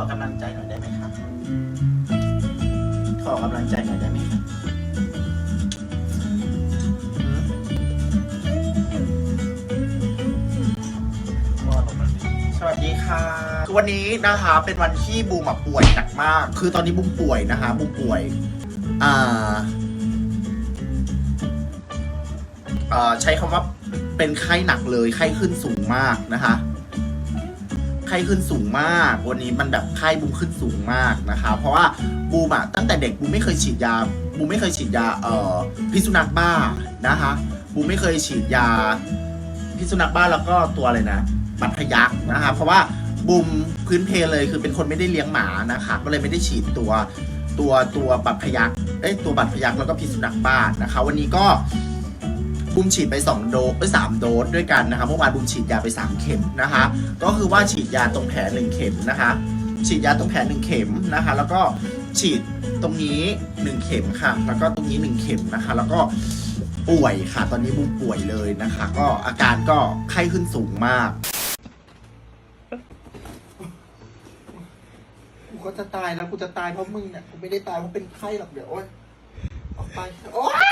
ขอกำลังใจหน่อยได้ไหมครับขอกำลังใจหน่อยได้ไหมครับสวัสดีค่ะวันนี้นะคะเป็นวันที่บูมอะป่วยหนักมาก คือตอนนี้บูมป่วยนะคะบูมป่วย อ่าใช้คำว่าเป็นไข้หนักเลยไข้ขึ้นสูงมากนะคะ ไข้ขึ้นสูงมาก วันนี้มันแบบไข้บูมขึ้นสูงมากนะคะ เพราะว่าบูมอะตั้งแต่เด็กบูมไม่เคยฉีดยาบูมไม่เคยฉีดยาเอ่อพิษสุนัขบ้านะคะบูมไม่เคยฉีดยาพิษสุนัขบ้าแล้วก็ตัวอะไรนะบัตรทะยักนะคะ เพราะว่าบูมพื้นเพเลยคือเป็นคนไม่ได้เลี้ยงหมานะคะก็เลยไม่ได้ฉีดตัวตัวตัวบัตรทะยักเอ้ยตัวบัตรทะยักแล้วก็พิษสุนัขบ้านะคะ วันนี้ก็ บูมฉีดไป2โดสไปสามโดสด้วยกันนะคะเมื่อวานบูมฉีดยาไป 3 เข็มนะคะ ก็คือว่าฉีดยาตรงแผล1เข็มนะคะ ฉีดยาตรงแผล1เข็มนะคะ แล้วก็ฉีดตรงนี้ 1 เข็มค่ะ แล้วก็ตรงนี้ 1 เข็มนะคะ แล้วก็ป่วยค่ะ ตอนนี้บูมป่วยเลยนะคะ ก็อาการก็ไข้ขึ้นสูงมากกูก็จะตายแล้วกูจะตายเพราะมึงเนี่ยกูไม่ได้ตายเพราะเป็นไข้หรอกเดี๋ยวโอ๊ยออกไปโอ๊ย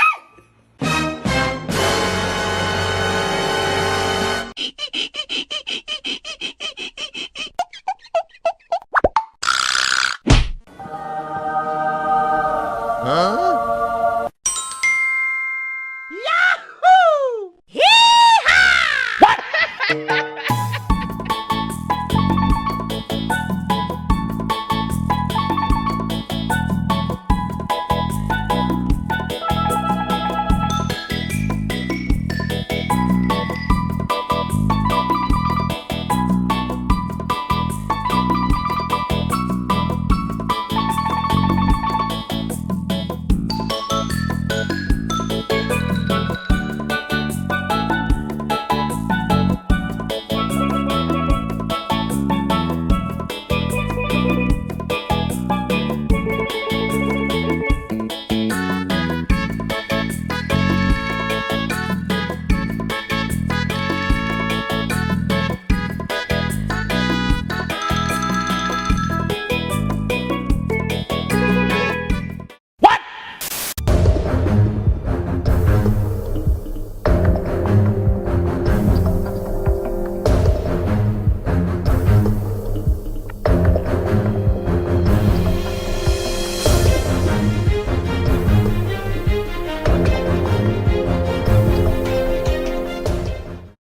嗯